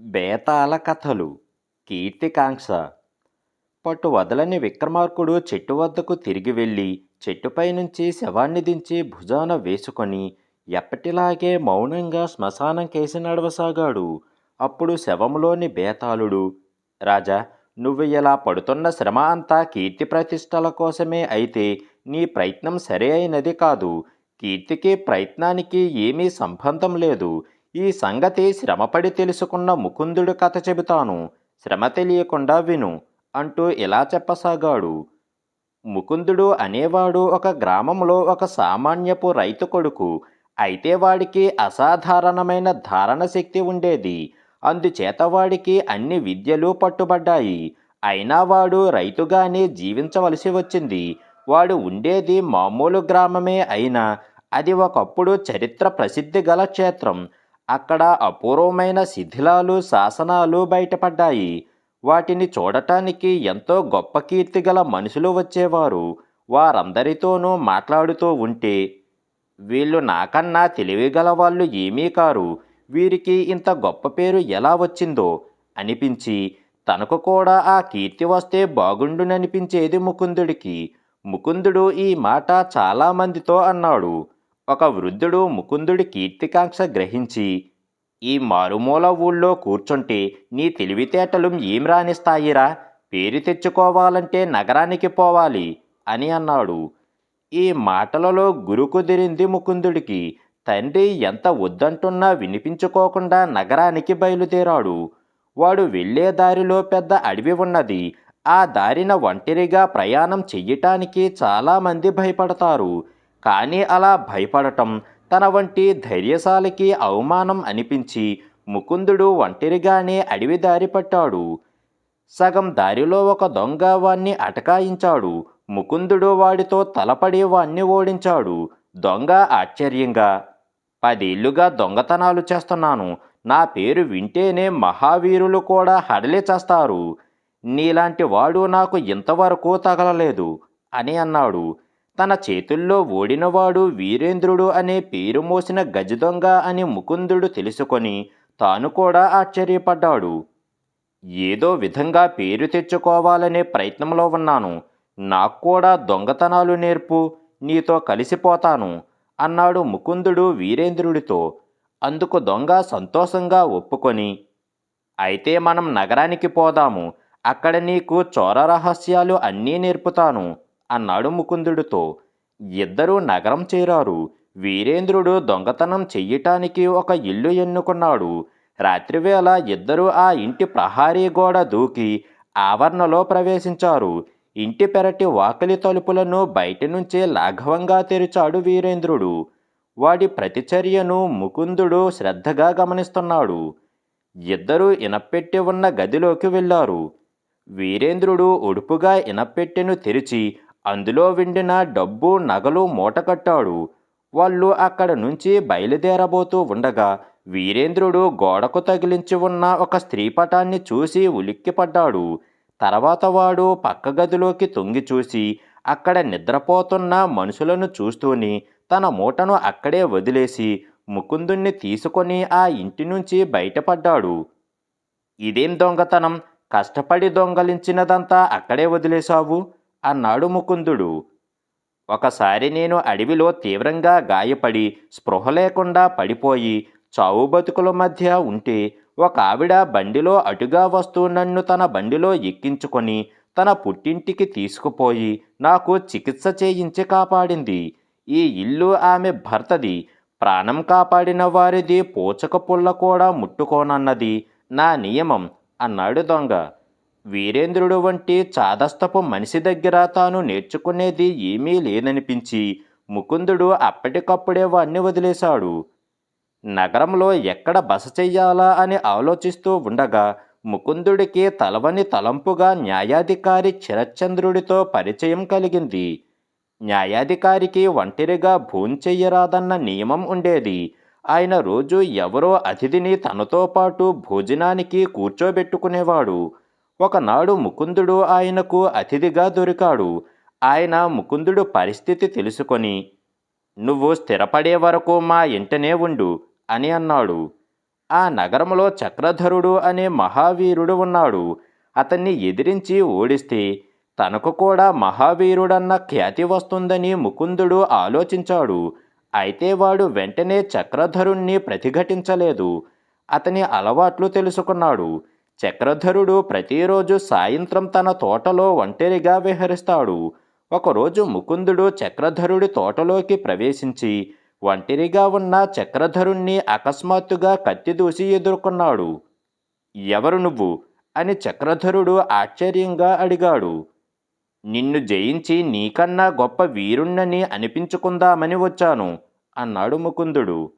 బేతాళ కథలు కీర్తికాంక్ష. పట్టు వదలని విక్రమార్కుడు చెట్టు వద్దకు తిరిగి వెళ్ళి చెట్టుపై నుంచి శవాన్ని దించి భుజాన వేసుకొని ఎప్పటిలాగే మౌనంగా శ్మశానం కేసి నడవసాగాడు. అప్పుడు శవంలోని బేతాళుడు రాజా నువ్వు ఇలా పడుతున్న శ్రమ అంతా కీర్తి ప్రతిష్టల కోసమే అయితే నీ ప్రయత్నం సరి అయినది కాదు. కీర్తికి ప్రయత్నానికి ఏమీ సంబంధం లేదు. ఈ సంగతి శ్రమపడి తెలుసుకున్న ముకుందుడు కథ చెబుతాను. శ్రమ తెలియకుండా విను అంటూ ఇలా చెప్పసాగాడు. ముకుందుడు అనేవాడు ఒక గ్రామంలో ఒక సామాన్యపు రైతు కొడుకు. అయితే వాడికి అసాధారణమైన ధారణ శక్తి ఉండేది. అందుచేత వాడికి అన్ని విద్యలు పట్టుబడ్డాయి. అయినా వాడు రైతుగానే జీవించవలసి వచ్చింది. వాడు ఉండేది మామూలు గ్రామమే అయినా అది ఒకప్పుడు చరిత్ర ప్రసిద్ధి గల క్షేత్రం. అక్కడ అపూర్వమైన శిథిలాలు శాసనాలు బయటపడ్డాయి. వాటిని చూడటానికి ఎంతో గొప్ప కీర్తి గల మనుషులు వచ్చేవారు. వారందరితోనూ మాట్లాడుతూ ఉంటే వీళ్ళు నాకన్నా తెలివిగల వాళ్ళు ఏమీ కారు. వీరికి ఇంత గొప్ప పేరు ఎలా వచ్చిందో అనిపించి తనకు కూడా ఆ కీర్తి వస్తే బాగుండుననిపించేది ముకుందుడికి. ముకుందుడు ఈ మాట చాలామందితో అన్నాడు. ఒక వృద్ధుడు ముకుందుడి కీర్తికాంక్ష గ్రహించి ఈ మారుమూల ఊళ్ళో కూర్చుంటే నీ తెలివితేటలు ఏం రాణిస్తాయిరా పేరు తెచ్చుకోవాలంటే నగరానికి పోవాలి అని అన్నాడు. ఈ మాటలలో గురు కుదిరింది ముకుందుడికి తండ్రి ఎంత వద్దంటున్నా వినిపించుకోకుండా నగరానికి బయలుదేరాడు. వాడు వెళ్ళే దారిలో పెద్ద అడవి ఉన్నది. ఆ దారిన ఒంటరిగా ప్రయాణం చెయ్యటానికి చాలామంది భయపడతారు. కానీ అలా భయపడటం తన వంటి ధైర్యశాలికి అవమానం అనిపించి ముకుందుడు ఒంటరిగానే అడవి దారి పట్టాడు. సగం దారిలో ఒక దొంగ వాణ్ణి అటకాయించాడు. ముకుందుడు వాడితో తలపడి వాణ్ణి ఓడించాడు. దొంగ ఆశ్చర్యంగా పదేళ్ళుగా దొంగతనాలు చేస్తున్నాను. నా పేరు వింటేనే మహావీరులు కూడా హడలి చేస్తారు. నీలాంటి వాడు నాకు ఇంతవరకు తగలలేదు అని అన్నాడు. తన చేతుల్లో ఓడినవాడు వీరేంద్రుడు అనే పేరు మోసిన గజదొంగ అని ముకుందుడు తెలుసుకొని తాను కూడా ఆశ్చర్యపడ్డాడు. ఏదో విధంగా పేరు తెచ్చుకోవాలనే ప్రయత్నంలో ఉన్నాను. నాకు కూడా దొంగతనాలు నేర్పు నీతో కలిసిపోతాను అన్నాడు ముకుందుడు వీరేంద్రుడితో. అందుకు దొంగ సంతోషంగా ఒప్పుకొని అయితే మనం నగరానికి పోదాము. అక్కడ నీకు చోర రహస్యాలు అన్నీ నేర్పుతాను. అన్నాడు ముకుందుడితో. ఇద్దరూ నగరం చేరారు. వీరేంద్రుడు దొంగతనం చెయ్యటానికి ఒక ఇల్లు ఎన్నుకున్నాడు. రాత్రివేళ ఇద్దరూ ఆ ఇంటి ప్రహారీ గోడ దూకి ఆవరణలో ప్రవేశించారు. ఇంటి పెరటి వాకిలి తలుపులను బయటి నుంచే లాఘవంగా తెరిచాడు వీరేంద్రుడు. వాడి ప్రతిచర్యను ముకుందుడు శ్రద్ధగా గమనిస్తున్నాడు. ఇద్దరూ ఇనపెట్టి ఉన్న గదిలోకి వెళ్ళారు. వీరేంద్రుడు ఉడుపుగా ఇనపెట్టెను తెరిచి అందులో వెండిన డబ్బు నగలు మూటకట్టాడు. వాళ్ళు అక్కడ నుంచి బయలుదేరబోతూ ఉండగా వీరేంద్రుడు గోడకు తగిలించి ఉన్న ఒక స్త్రీ పటాన్ని చూసి ఉలిక్కిపడ్డాడు. తర్వాత వాడు పక్క గదిలోకి తొంగి చూసి అక్కడ నిద్రపోతున్న మనుషులను చూస్తూని తన మూటను అక్కడే వదిలేసి ముకుందుణ్ణి తీసుకొని ఆ ఇంటి నుంచి బయటపడ్డాడు. ఇదేం దొంగతనం? కష్టపడి దొంగలించినదంతా అక్కడే వదిలేశావు? అన్నాడు ముకుందుడు. ఒకసారి నేను అడవిలో తీవ్రంగా గాయపడి స్పృహ లేకుండా పడిపోయి చావు బతుకుల మధ్య ఉంటే ఒక ఆవిడ బండిలో అటుగా వస్తూ నన్ను తన బండిలో ఎక్కించుకొని తన పుట్టింటికి తీసుకుపోయి నాకు చికిత్స చేయించి కాపాడింది. ఈ ఇల్లు ఆమె భర్తది. ప్రాణం కాపాడిన వారిది పోచక పుల్ల కూడా ముట్టుకోనన్నది నా నియమం అన్నాడు దొంగ. వీరేంద్రుడు వంటి చాదస్తపు మనిషి దగ్గర తాను నేర్చుకునేది ఏమీ లేదనిపించి ముకుందుడు అప్పటికప్పుడే వాణ్ణి వదిలేశాడు. నగరంలో ఎక్కడ బస చెయ్యాలా అని ఆలోచిస్తూ ఉండగా ముకుందుడికి తలవని తలంపుగా న్యాయాధికారి చిరచంద్రుడితో పరిచయం కలిగింది. న్యాయాధికారికి ఒంటరిగా భోంచెయ్యరాదన్న నియమం ఉండేది. ఆయన రోజు ఎవరో అతిథిని తనతో పాటు భోజనానికి కూర్చోబెట్టుకునేవాడు. ఒకనాడు ముకుందుడు ఆయనకు అతిథిగా దొరికాడు. ఆయన ముకుందుడు పరిస్థితి తెలుసుకొని నువ్వు స్థిరపడే వరకు మా ఇంటనే ఉండు అని అన్నాడు. ఆ నగరంలో చక్రధరుడు అనే మహావీరుడు ఉన్నాడు. అతన్ని ఎదిరించి ఓడిస్తే తనకు కూడా మహావీరుడన్న ఖ్యాతి వస్తుందని ముకుందుడు ఆలోచించాడు. అయితే వాడు వెంటనే చక్రధరుణ్ణి ప్రతిఘటించలేదు. అతని అలవాట్లు తెలుసుకున్నాడు. చక్రధరుడు ప్రతిరోజు సాయంత్రం తన తోటలో ఒంటరిగా విహరిస్తాడు. ఒకరోజు ముకుందుడు చక్రధరుడి తోటలోకి ప్రవేశించి ఒంటరిగా ఉన్న చక్రధరుణ్ణి అకస్మాత్తుగా కత్తిదూసి ఎదుర్కొన్నాడు. ఎవరు నువ్వు? అని చక్రధరుడు ఆశ్చర్యంగా అడిగాడు. నిన్ను జయించి నీకన్నా గొప్ప వీరుణ్ణని అనిపించుకుందామని వచ్చాను అన్నాడు ముకుందుడు.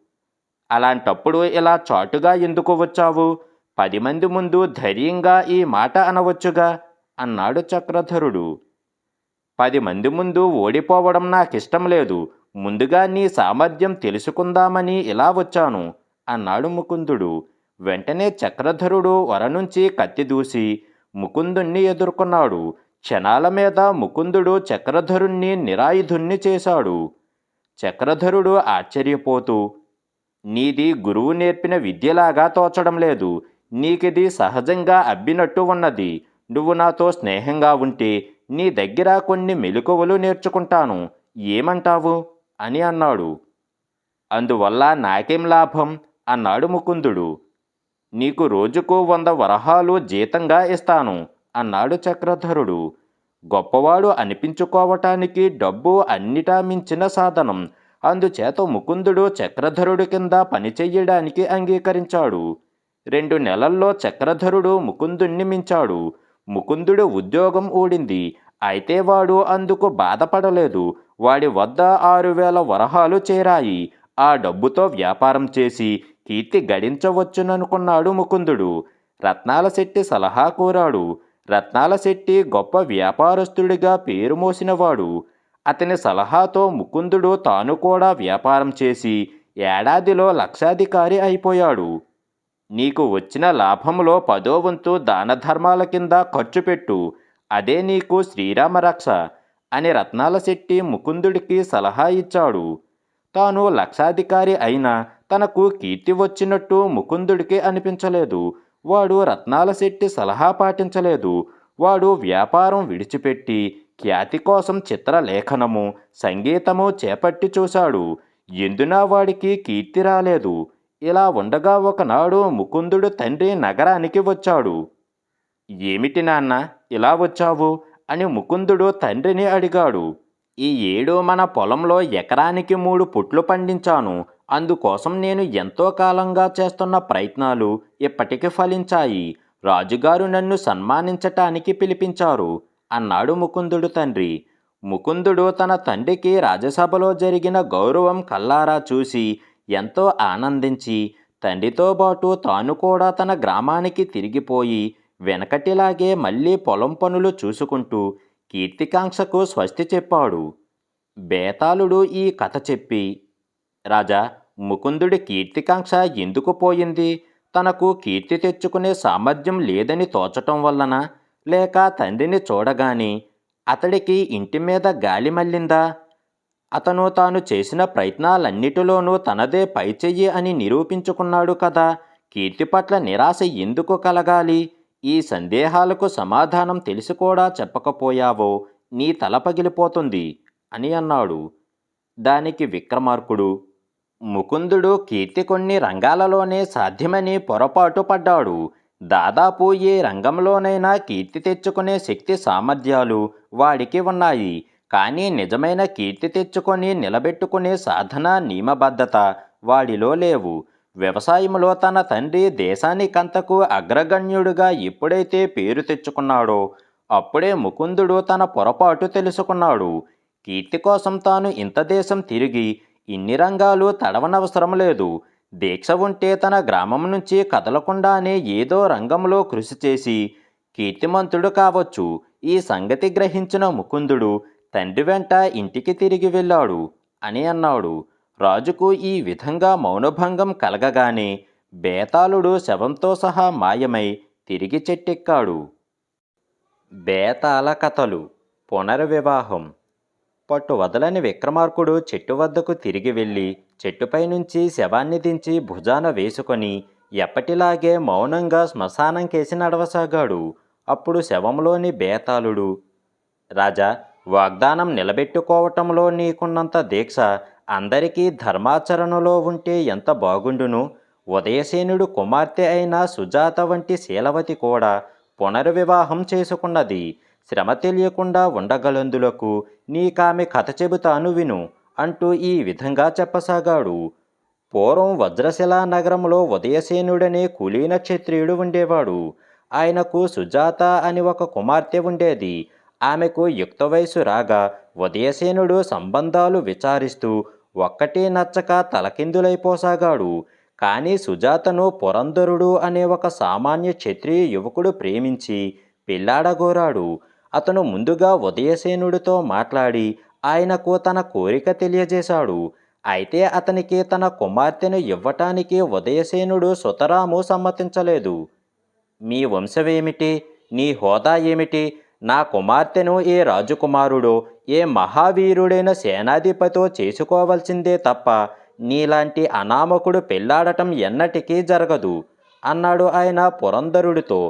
అలాంటప్పుడు ఇలా చాటుగా ఎందుకు వచ్చావు? పది మంది ముందు ధైర్యంగా ఈ మాట అనవచ్చుగా అన్నాడు చక్రధరుడు. పది మంది ముందు ఓడిపోవడం నాకిష్టం లేదు. ముందుగా నీ సామర్థ్యం తెలుసుకుందామని ఇలా వచ్చాను అన్నాడు ముకుందుడు. వెంటనే చక్రధరుడు వర నుంచి కత్తి దూసి ముకుందుణ్ణి ఎదుర్కొన్నాడు. క్షణాల మీద ముకుందుడు చక్రధరుణ్ణి నిరాయుధుణ్ణి చేశాడు. చక్రధరుడు ఆశ్చర్యపోతూ నీది గురువు నేర్పిన విద్యలాగా తోచడం లేదు. నీకిది సహజంగా అబ్బినట్టు ఉన్నది. నువ్వు నాతో స్నేహంగా ఉంటే నీ దగ్గర కొన్ని మెలకువలు నేర్చుకుంటాను. ఏమంటావు? అని అన్నాడు. అందువల్ల నాకేం లాభం? అన్నాడు ముకుందుడు. నీకు రోజుకు వంద వరహాలు జీతంగా ఇస్తాను అన్నాడు చక్రధరుడు. గొప్పవాడు అనిపించుకోవటానికి డబ్బు అన్నిటా మించిన సాధనం. అందుచేత ముకుందుడు చక్రధరుడి కింద పనిచెయ్యడానికి అంగీకరించాడు. రెండు నెలల్లో చక్రధరుడు ముకుందుణ్ణి మించాడు. ముకుందుడు ఉద్యోగం ఊడింది. అయితే వాడు అందుకు బాధపడలేదు. వాడి వద్ద ఆరు వేల వరహాలు చేరాయి. ఆ డబ్బుతో వ్యాపారం చేసి కీర్తి గడించవచ్చుననుకున్నాడు ముకుందుడు. రత్నాల శెట్టి సలహా కోరాడు. రత్నాల శెట్టి గొప్ప వ్యాపారస్తుడిగా పేరు మోసినవాడు. అతని సలహాతో ముకుందుడు తాను కూడా వ్యాపారం చేసి ఏడాదిలో లక్షాధికారి అయిపోయాడు. నీకు వచ్చిన లాభంలో పదో వంతు దానధర్మాల కింద ఖర్చు పెట్టు. అదే నీకు శ్రీరామ రక్ష అని రత్నాల శెట్టి ముకుందుడికి సలహా ఇచ్చాడు. తాను లక్షాధికారి అయినా తనకు కీర్తి వచ్చినట్టు ముకుందుడికి అనిపించలేదు. వాడు రత్నాల శెట్టి సలహా పాటించలేదు. వాడు వ్యాపారం విడిచిపెట్టి ఖ్యాతి కోసం చిత్రలేఖనము సంగీతము చేపట్టి చూశాడు. ఎందునా వాడికి కీర్తి రాలేదు? ఇలా ఉండగా ఒకనాడు ముకుందుడు తండ్రి నగరానికి వచ్చాడు. ఏమిటి నాన్న ఇలా వచ్చావు? అని ముకుందుడు తండ్రిని అడిగాడు. ఈ ఏడు మన పొలంలో ఎకరానికి మూడు పుట్లు పండించాను. అందుకోసం నేను ఎంతో కాలంగా చేస్తున్న ప్రయత్నాలు ఇప్పటికి ఫలించాయి. రాజుగారు నన్ను సన్మానించటానికి పిలిపించారు అన్నాడు ముకుందుడు తండ్రి. ముకుందుడు తన తండ్రికి రాజసభలో జరిగిన గౌరవం కల్లారా చూసి ఎంతో ఆనందించి తండ్రితో పాటు తాను కూడా తన గ్రామానికి తిరిగిపోయి వెనకటిలాగే మళ్ళీ పొలం పనులు చూసుకుంటూ కీర్తికాంక్షకు స్వస్తి చెప్పాడు. బేతాళుడు ఈ కథ చెప్పి రాజా ముకుందుడి కీర్తికాంక్ష ఎందుకు పోయింది? తనకు కీర్తి తెచ్చుకునే సామర్థ్యం లేదని తోచటం వల్లన? లేక తండ్రిని చూడగాని అతడికి ఇంటి మీద గాలి మళ్ళిందా? అతను తాను చేసిన ప్రయత్నాలన్నిటిలోనూ తనదే పైచెయ్యి అని నిరూపించుకున్నాడు కదా. కీర్తి పట్ల నిరాశ ఎందుకు కలగాలి? ఈ సందేహాలకు సమాధానం తెలిసి కూడా చెప్పకపోయావో? నీ తల పగిలిపోతుంది అని అన్నాడు. దానికి విక్రమార్కుడు ముకుందుడు కీర్తి కొన్ని రంగాలలోనే సాధ్యమని పొరపాటు పడ్డాడు. దాదాపు ఏ రంగంలోనైనా కీర్తి తెచ్చుకునే శక్తి సామర్థ్యాలు వాడికి ఉన్నాయి. కానీ నిజమైన కీర్తి తెచ్చుకొని నిలబెట్టుకునే సాధన నియమబద్ధత వాడిలో లేవు. వ్యవసాయంలో తన తండ్రి దేశానికంతకు అగ్రగణ్యుడిగా ఎప్పుడైతే పేరు తెచ్చుకున్నాడో అప్పుడే ముకుందుడు తన పొరపాటు తెలుసుకున్నాడు. కీర్తి కోసం తాను ఇంత దేశం తిరిగి ఇన్ని రంగాలు తడవనవసరం లేదు. దీక్ష ఉంటే తన గ్రామం నుంచి కదలకుండానే ఏదో రంగంలో కృషి చేసి కీర్తిమంతుడు కావచ్చు. ఈ సంగతి గ్రహించిన ముకుందుడు తండ్రి వెంట ఇంటికి తిరిగి వెళ్ళాడు అని అన్నాడు. రాజుకు ఈ విధంగా మౌనభంగం కలగగానే బేతాళుడు శవంతో సహా మాయమై తిరిగి చెట్టెక్కాడు. బేతాళ కథలు పునర్వివాహం. పట్టు వదలని విక్రమార్కుడు చెట్టు వద్దకు తిరిగి వెళ్ళి చెట్టుపై నుంచి శవాన్ని దించి భుజాన వేసుకొని ఎప్పటిలాగే మౌనంగా శ్మశానం కేసి నడవసాగాడు. అప్పుడు శవంలోని బేతాళుడు రాజా వాగ్దానం నిలబెట్టుకోవటంలో నీకున్నంత దీక్ష అందరికీ ధర్మాచరణలో ఉంటే ఎంత బాగుండును? ఉదయసేనుడు కుమార్తె అయిన సుజాత వంటి శీలవతి కూడా పునర్వివాహం చేసుకున్నది. శ్రమ తెలియకుండా ఉండగలందులకు నీకామె కథ చెబుతాను విను అంటూ ఈ విధంగా చెప్పసాగాడు. పూర్వం వజ్రశిలా నగరంలో ఉదయసేనుడనే కులీన క్షత్రియుడు ఉండేవాడు. ఆయనకు సుజాత అని ఒక కుమార్తె ఉండేది. ఆమెకు యుక్త వయసు రాగా ఉదయసేనుడు సంబంధాలు విచారిస్తూ ఒక్కటే నచ్చక తలకిందులైపోసాగాడు. కానీ సుజాతను పురంధరుడు అనే ఒక సామాన్య క్షత్రియ యువకుడు ప్రేమించి పెళ్ళాడగోరాడు అతను ముందుగా ఉదయసేనుడితో మాట్లాడి ఆయనకు తన కోరిక తెలియజేశాడు. అయితే అతనికి తన కుమార్తెను ఇవ్వటానికి ఉదయసేనుడు సుతరాము సమ్మతించలేదు. మీ వంశమేమిటి నీ హోదా ఏమిటి? నా కుమార్తెను ఏ రాజకుమారుడో ఏ మహావీరుడైన సేనాధిపతో చేసుకోవాల్సిందే తప్ప నీలాంటి అనామకుడు పెళ్ళాడటం ఎన్నటికీ జరగదు అన్నాడు ఆయన పురంధరుడితో.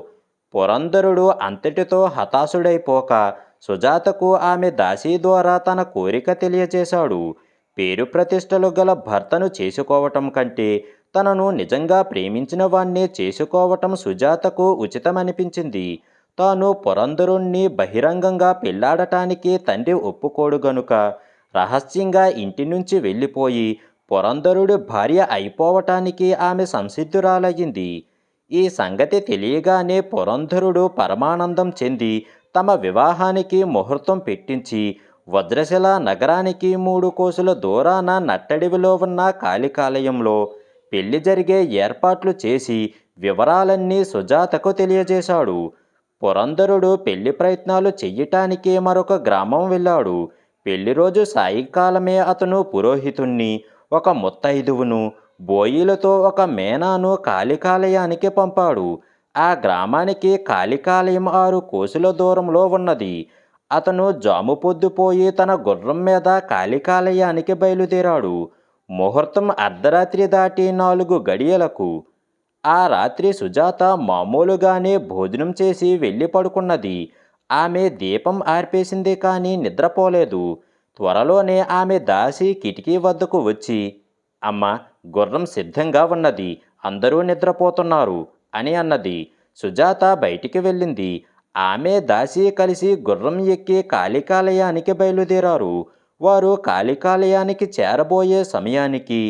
పురంధరుడు అంతటితో హతాశుడైపోక సుజాతకు ఆమె దాసీ ద్వారా తన కోరిక తెలియజేశాడు. పేరు ప్రతిష్టలు గల భర్తను చేసుకోవటం కంటే తనను నిజంగా ప్రేమించిన వాణ్ణి చేసుకోవటం సుజాతకు ఉచితమనిపించింది. తాను పురంధరుణ్ణి బహిరంగంగా పెళ్ళాడటానికి తండ్రి ఒప్పుకోడు గనుక రహస్యంగా ఇంటి నుంచి వెళ్ళిపోయి పురంధరుడు భార్య అయిపోవటానికి ఆమె సంసిద్ధురాలయ్యింది. ఈ సంగతి తెలియగానే పురంధరుడు పరమానందం చెంది తమ వివాహానికి ముహూర్తం పెట్టించి వజ్రశిల నగరానికి మూడు కోసుల దూరాన నట్టడివిలో ఉన్న కాళికాలయంలో పెళ్ళి జరిగే ఏర్పాట్లు చేసి వివరాలన్నీ సుజాతకు తెలియజేశాడు. పురంధరుడు పెళ్ళి ప్రయత్నాలు చెయ్యటానికి మరొక గ్రామం వెళ్ళాడు. పెళ్ళి రోజు సాయంకాలమే అతను పురోహితుణ్ణి ఒక ముత్తైదువును బోయిలతో ఒక మేనాను కాళికాలయానికి పంపాడు. ఆ గ్రామానికి కాళికాలయం ఆరు కోసుల దూరంలో ఉన్నది. అతను జాము పొద్దుపోయి తన గుర్రం మీద కాళికాలయానికి బయలుదేరాడు. ముహూర్తం అర్ధరాత్రి దాటి నాలుగు గడియలకు ఆ రాత్రి సుజాత మామూలుగానే భోజనం చేసి వెళ్ళి పడుకున్నది. ఆమె దీపం ఆర్పేసింది కానీ నిద్రపోలేదు. త్వరలోనే ఆమె దాసి కిటికీ వద్దకు వచ్చి అమ్మ గుర్రం సిద్ధంగా ఉన్నది. అందరూ నిద్రపోతున్నారు అని అన్నది. సుజాత బయటికి వెళ్ళింది. ఆమె దాసి కలిసి గుర్రం ఎక్కి కాళికాలయానికి బయలుదేరారు. వారు కాళికాలయానికి చేరబోయే సమయానికి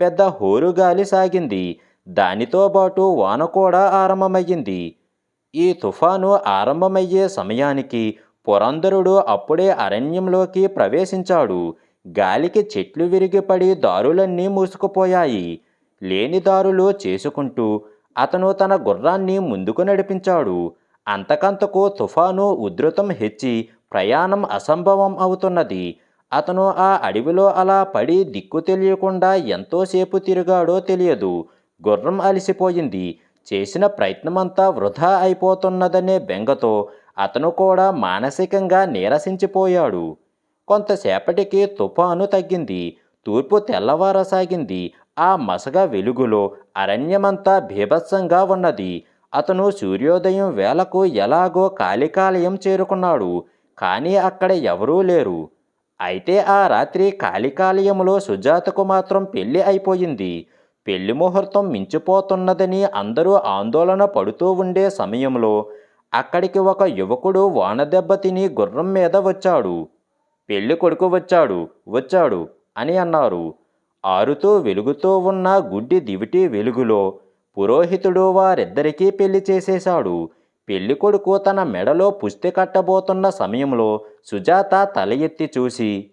పెద్ద హోరుగాలి సాగింది. దానితో పాటు వాన కూడా ఆరంభమయ్యింది. ఈ తుఫాను ఆరంభమయ్యే సమయానికి పురంధరుడు అప్పుడే అరణ్యంలోకి ప్రవేశించాడు. గాలికి చెట్లు విరిగిపడి దారులన్నీ మూసుకుపోయాయి. లేని దారులు చేసుకుంటూ అతను తన గుర్రాన్ని ముందుకు నడిపించాడు. అంతకంతకు తుఫాను ఉధృతం హెచ్చి ప్రయాణం అసంభవం అవుతున్నది. అతను ఆ అడవిలో అలా పడి దిక్కు తెలియకుండా ఎంతోసేపు తిరిగాడో తెలియదు. గుర్రం అలసిపోయింది. చేసిన ప్రయత్నమంతా వృధా అయిపోతున్నదనే బెంగతో అతను కూడా మానసికంగా నీరసించిపోయాడు. కొంతసేపటికి తుఫాను తగ్గింది. తూర్పు తెల్లవారసాగింది. ఆ మసగ వెలుగులో అరణ్యమంతా భీభత్సంగా ఉన్నది. అతను సూర్యోదయం వేళకు ఎలాగో కాళికాలయం చేరుకున్నాడు. కానీ అక్కడ ఎవరూ లేరు. అయితే ఆ రాత్రి కాళికాలయంలో సుజాతకు మాత్రం పెళ్ళి అయిపోయింది. పెళ్ళి ముహూర్తం మించిపోతున్నదని అందరూ ఆందోళన పడుతూ ఉండే సమయంలో అక్కడికి ఒక యువకుడు వానదెబ్బ తిని గుర్రం మీద వచ్చాడు. పెళ్ళి కొడుకు వచ్చాడు వచ్చాడు అని అన్నారు. ఆరుతూ వెలుగుతూ ఉన్న గుడ్డి దివిటి వెలుగులో పురోహితుడు వారిద్దరికీ పెళ్ళి చేసేశాడు. పెళ్ళి కొడుకు తన మెడలో పుస్తి కట్టబోతున్న సమయంలో సుజాత తల ఎత్తి చూసి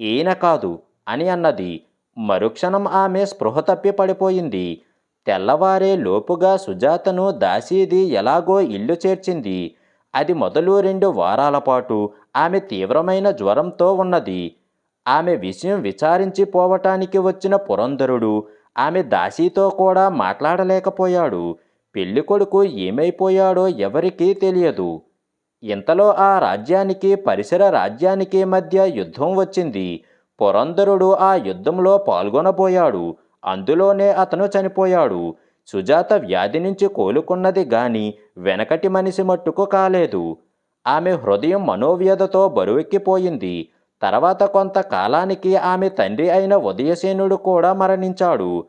ఈయన కాదు అని అన్నది. మరుక్షణం ఆమె స్పృహ తప్పి పడిపోయింది. తెల్లవారే లోపుగా సుజాతను దాసీది ఎలాగో ఇల్లు చేర్చింది. అది మొదలు రెండు వారాల పాటు ఆమె తీవ్రమైన జ్వరంతో ఉన్నది. ఆమె విషయం విచారించి పోవటానికి వచ్చిన పురంధరుడు ఆమె దాసీతో కూడా మాట్లాడలేకపోయాడు. పెళ్ళి కొడుకు ఏమైపోయాడో ఎవరికీ తెలియదు. ఇంతలో ఆ రాజ్యానికి పరిసర రాజ్యానికి మధ్య యుద్ధం వచ్చింది. పురంధరుడు ఆ యుద్ధంలో పాల్గొనబోయాడు. అందులోనే అతను చనిపోయాడు. సుజాత వ్యాధి నుంచి కోలుకున్నది గాని వెనకటి మనిషి మట్టుకు కాలేదు. ఆమె హృదయం మనోవ్యధతో బరువెక్కిపోయింది. తర్వాత కొంతకాలానికి ఆమె తండ్రి అయిన ఉదయసేనుడు కూడా మరణించాడు.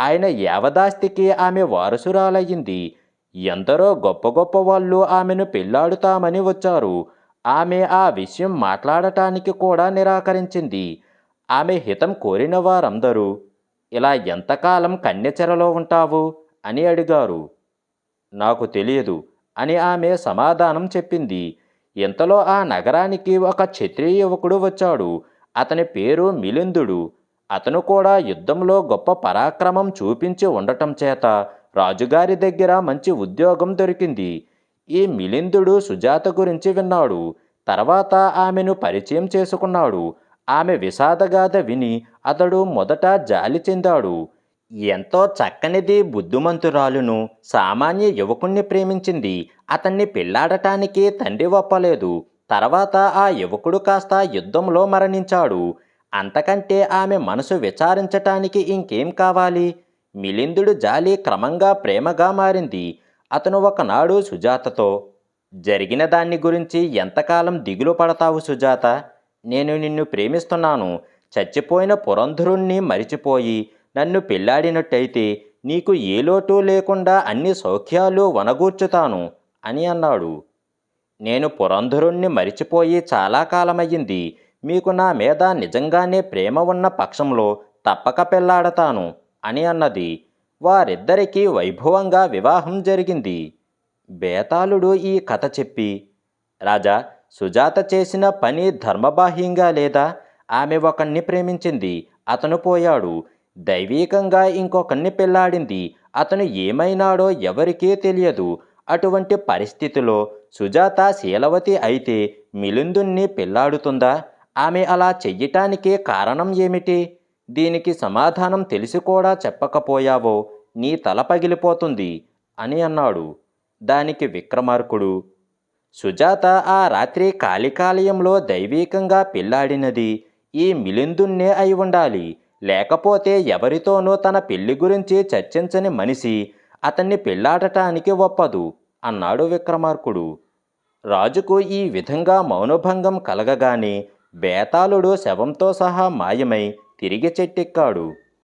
ఆయన యావదాస్తికి ఆమె వారసురాలయ్యింది. ఎందరో గొప్ప గొప్ప వాళ్ళు ఆమెను పెళ్ళాడుతామని వచ్చారు. ఆమె ఆ విషయం మాట్లాడటానికి కూడా నిరాకరించింది. ఆమె హితం కోరిన వారందరూ ఇలా ఎంతకాలం కన్యచెరలో ఉంటావు? అని అడిగారు. నాకు తెలియదు అని ఆమె సమాధానం చెప్పింది. ఇంతలో ఆ నగరానికి ఒక క్షత్రియ యువకుడు వచ్చాడు. అతని పేరు మిలిందుడు. అతను కూడా యుద్ధంలో గొప్ప పరాక్రమం చూపించి ఉండటం చేత రాజుగారి దగ్గర మంచి ఉద్యోగం దొరికింది. ఈ మిలిందుడు సుజాత గురించి విన్నాడు. తర్వాత ఆమెను పరిచయం చేసుకున్నాడు. ఆమె విషాదగాథ విని అతడు మొదట జాలి చెందాడు. ఎంతో చక్కనిది బుద్ధిమంతురాలును సామాన్య యువకుణ్ణి ప్రేమించింది. అతన్ని పెళ్ళాడటానికి తండ్రి ఒప్పలేదు. తర్వాత ఆ యువకుడు కాస్త యుద్ధంలో మరణించాడు. అంతకంటే ఆమె మనసు విచారించటానికి ఇంకేం కావాలి? మిలిందుడు జాలి క్రమంగా ప్రేమగా మారింది. అతను ఒకనాడు సుజాతతో జరిగిన దాన్ని గురించి ఎంతకాలం దిగులు పడతావు సుజాత? నేను నిన్ను ప్రేమిస్తున్నాను. చచ్చిపోయిన పురంధరుణ్ణి మరిచిపోయి నన్ను పెళ్ళాడినట్టయితే నీకు ఏ లోటు లేకుండా అన్ని సౌఖ్యాలు వనగూర్చుతాను అని అన్నాడు. నేను పురంధరుణ్ణి మరిచిపోయి చాలా కాలమయ్యింది. మీకు నా మీద నిజంగానే ప్రేమ ఉన్న పక్షంలో తప్పక పెళ్ళాడతాను అని అన్నది. వారిద్దరికీ వైభవంగా వివాహం జరిగింది. బేతాళుడు ఈ కథ చెప్పి రాజా సుజాత చేసిన పని ధర్మబాహ్యంగా లేదా? ఆమె ఒకణ్ణి ప్రేమించింది అతను పోయాడు. దైవీకంగా ఇంకొకణ్ణి పెళ్ళాడింది అతను ఏమైనాడో ఎవరికీ తెలియదు. అటువంటి పరిస్థితిలో సుజాత శీలవతి అయితే మిలిందుణ్ణి పెళ్ళాడుతుందా ఆమె అలా చెయ్యటానికి కారణం ఏమిటి? దీనికి సమాధానం తెలిసి కూడా చెప్పకపోయావో నీ తల పగిలిపోతుంది అని అన్నాడు. దానికి విక్రమార్కుడు సుజాత ఆ రాత్రి కాళికాలయంలో దైవీకంగా పెళ్ళాడినది ఈ మిలిందున్నే అయి ఉండాలి. లేకపోతే ఎవరితోనూ తన పెళ్ళి గురించి చర్చించని మనిషి అతన్ని పెళ్ళాడటానికి ఒప్పదు అన్నాడు విక్రమార్కుడు. రాజుకు ఈ విధంగా మౌనభంగం కలగగానే బేతాళుడు శవంతో సహా మాయమై తిరిగి చెట్టెక్కాడు.